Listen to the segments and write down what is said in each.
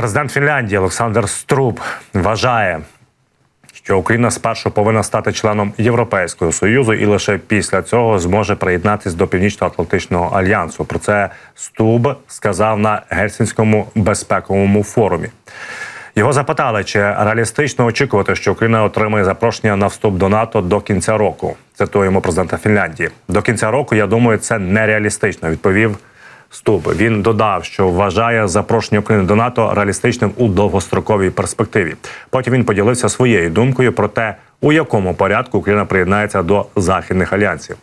Президент Фінляндії Олександр Струб вважає, що Україна спершу повинна стати членом Європейського союзу і лише після цього зможе приєднатись до Північно-Атлантичного альянсу. Про це Стуб сказав на Гельсінському безпековому форумі. Його запитали, чи реалістично очікувати, що Україна отримає запрошення на вступ до НАТО до кінця року. Цитуємо президента Фінляндії. До кінця року я думаю, це нереалістично. Відповів Стуб. Він додав, що вважає запрошення України до НАТО реалістичним у довгостроковій перспективі. Потім він поділився своєю думкою про те, у якому порядку Україна приєднається до західних альянсів.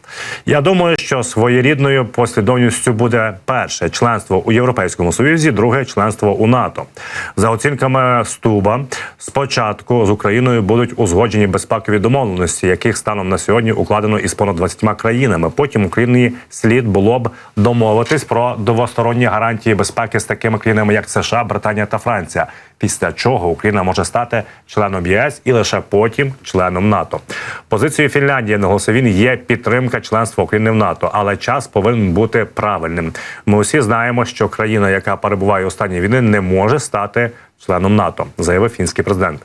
Я думаю, що своєрідною послідовністю буде перше членство у Європейському Союзі, друге членство у НАТО. За оцінками Стуба, спочатку з Україною будуть узгоджені безпекові домовленості, яких станом на сьогодні укладено із понад 20 країнами. Потім Україні слід було б домовитись про двосторонні гарантії безпеки з такими країнами, як США, Британія та Франція. Після чого Україна може стати членом ЄС і лише потім членом НАТО. Позицією Фінляндії наголосив він є підтримка членства України в НАТО, але час повинен бути правильним. Ми усі знаємо, що країна, яка перебуває у стані війни, не може стати членом НАТО, заявив фінський президент.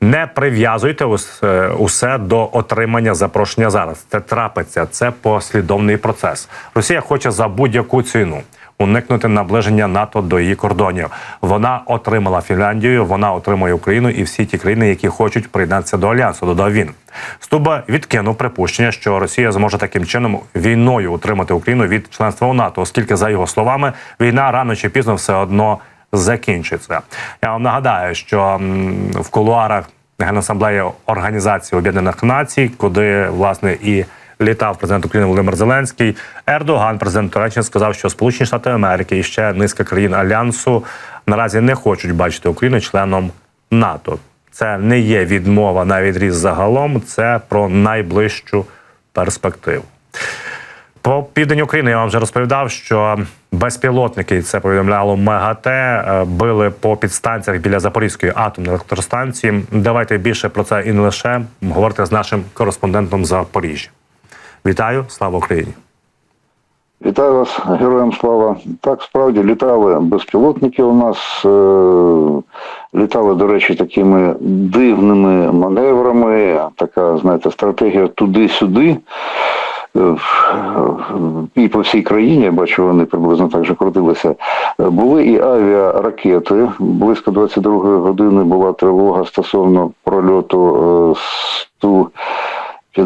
Не прив'язуйте е, усе до отримання запрошення зараз. Це трапиться, це послідовний процес. Росія хоче за будь-яку ціну уникнути наближення НАТО до її кордонів. Вона отримала Фінляндію, вона отримує Україну і всі ті країни, які хочуть приєднатися до альянсу. Додав він. Стуба відкинув припущення, що Росія зможе таким чином війною утримати Україну від членства у НАТО, оскільки, за його словами, війна рано чи пізно все одно закінчиться. Я вам нагадаю, що в кулуарах Генасамблеї Організації Об'єднаних Націй, куди власне і літав президент України Володимир Зеленський, Ердоган, президент Туреччини, сказав, що Сполучені Штати Америки і ще низка країн альянсу наразі не хочуть бачити Україну членом НАТО. Це не є відмова на відріз загалом, це про найближчу перспективу. По південь України я вам вже розповідав, що безпілотники це повідомляло МАГАТЕ, е, били по підстанціях біля Запорізької атомної електростанції. Давайте більше про це і не лише говорити з нашим кореспондентом Запоріжжя. Вітаю, слава Україні! Вітаю вас, героям слава. Так, справді літали безпілотники у нас, е, літали, до речі, такими дивними маневрами. Така, знаєте, стратегія туди-сюди. Е, І по всій країні, я бачу, вони приблизно так же крутилися. Були і авіаракети. Близько 22 години була тривога стосовно прольоту е, Су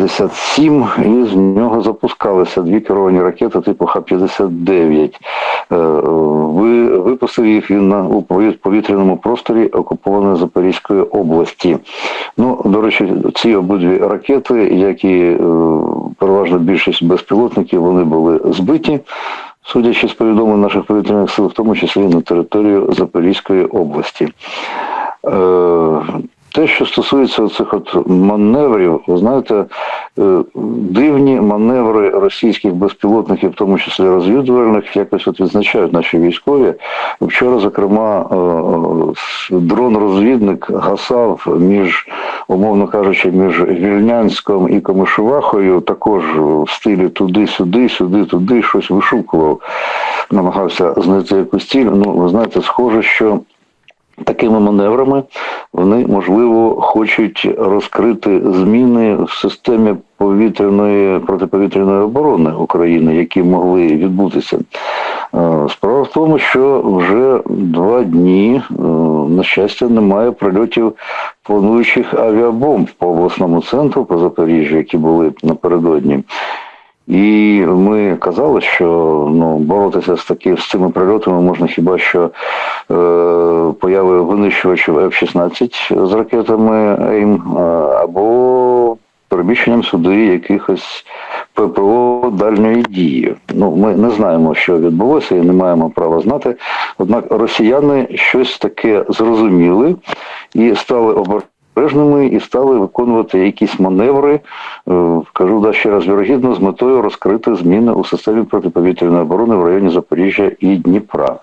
57, і з нього запускалися дві керовані ракети типу Х-59. Е, випустив їх він на у повітряному просторі окупованої Запорізької області. Ну, до речі, ці обидві ракети, як і е, переважна більшість безпілотників, вони були збиті. Судячи з повідомлень наших повітряних сил, в тому числі на територію Запорізької області. Те, що стосується цих от маневрів, ви знаєте, е, дивні маневри російських безпілотників, в тому числі розвідувальних, якось от відзначають наші військові. Вчора, зокрема, е, е, дрон-розвідник гасав між, умовно кажучи, між Вільнянськом і Комишувахою, також в стилі туди-сюди, сюди-туди, щось вишукував, намагався знайти якусь ціль. Ну, ви знаєте, схоже, що. Такими маневрами вони можливо хочуть розкрити зміни в системі повітряної протиповітряної оборони України, які могли відбутися. Е, Справа в тому, що вже два дні, е, на щастя, немає прильотів плануючих авіабомб по обласному центру по Запоріжжю, які були напередодні. І ми казали, що ну, боротися з такі, з цими прильотами можна хіба що е, появою винищувачів F-16 з ракетами АІМ е, або переміщенням сюди якихось ППО дальньої дії. Ну, ми не знаємо, що відбулося, і не маємо права знати. Однак росіяни щось таке зрозуміли і стали обережними обережними і стали виконувати якісь маневри, е, кажу да, ще раз вірогідно, з метою розкрити зміни у системі протиповітряної оборони в районі Запоріжжя і Дніпра.